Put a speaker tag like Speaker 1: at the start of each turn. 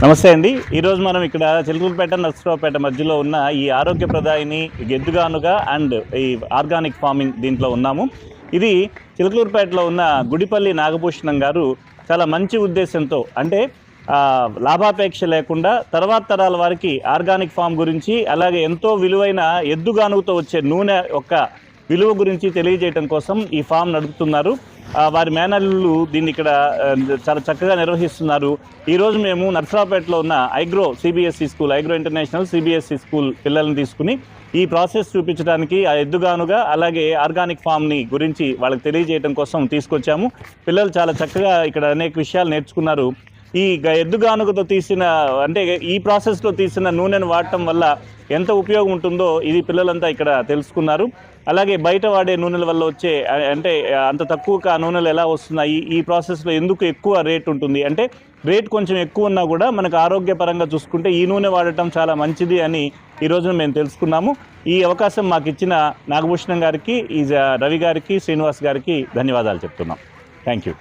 Speaker 1: నమస్తే అండి. ఈరోజు మనం ఇక్కడ చిలుకూరుపేట నర్సరావుపేట మధ్యలో ఉన్న ఈ ఆరోగ్య ప్రదాయిని గెద్దుగానుగా అండ్ ఈ ఆర్గానిక్ ఫార్మింగ్ దీంట్లో ఉన్నాము. ఇది చిలుకలూరుపేటలో ఉన్న గుడిపల్లి నాగభూషణం గారు చాలా మంచి ఉద్దేశంతో అంటే లాభాపేక్ష లేకుండా తర్వాత తరాల వారికి ఆర్గానిక్ ఫామ్ గురించి అలాగే ఎంతో విలువైన ఎద్దుగానుగుతో వచ్చే నూనె యొక్క విలువ గురించి తెలియజేయడం కోసం ఈ ఫామ్ నడుపుతున్నారు. వారి మేనల్లు దీన్ని ఇక్కడ చాలా చక్కగా నిర్వహిస్తున్నారు. ఈరోజు మేము నర్సరావుపేటలో ఉన్న iGrow CBSE school iGrow international CBSE school పిల్లల్ని తీసుకుని ఈ ప్రాసెస్ చూపించడానికి ఆ ఎద్దుగానుగా అలాగే ఆర్గానిక్ ఫామ్ని గురించి వాళ్ళకి తెలియజేయడం కోసం తీసుకొచ్చాము. పిల్లలు చాలా చక్కగా ఇక్కడ అనేక విషయాలు నేర్చుకున్నారు. ఈ గ- ఎద్దుగానుగతో తీసిన అంటే ఈ ప్రాసెస్లో తీసిన నూనెను వాడటం వల్ల ఎంత ఉపయోగం ఉంటుందో ఇది పిల్లలంతా ఇక్కడ తెలుసుకున్నారు. అలాగే బయట వాడే నూనెల వల్ల వచ్చే అంటే అంత తక్కువగా ఆ నూనెలు ఎలా వస్తున్నాయి ఈ ప్రాసెస్లో ఎందుకు ఎక్కువ రేట్ ఉంటుంది? అంటే రేట్ కొంచెం ఎక్కువ ఉన్నా కూడా మనకు ఆరోగ్యపరంగా చూసుకుంటే ఈ నూనె వాడటం చాలా మంచిది అని ఈ రోజున మేము తెలుసుకున్నాము. ఈ అవకాశం మాకు ఇచ్చిన నాగభూషణం గారికి ఈ జ- రవి గారికి శ్రీనివాస్ గారికి ధన్యవాదాలు చెప్తున్నాం. Thank you.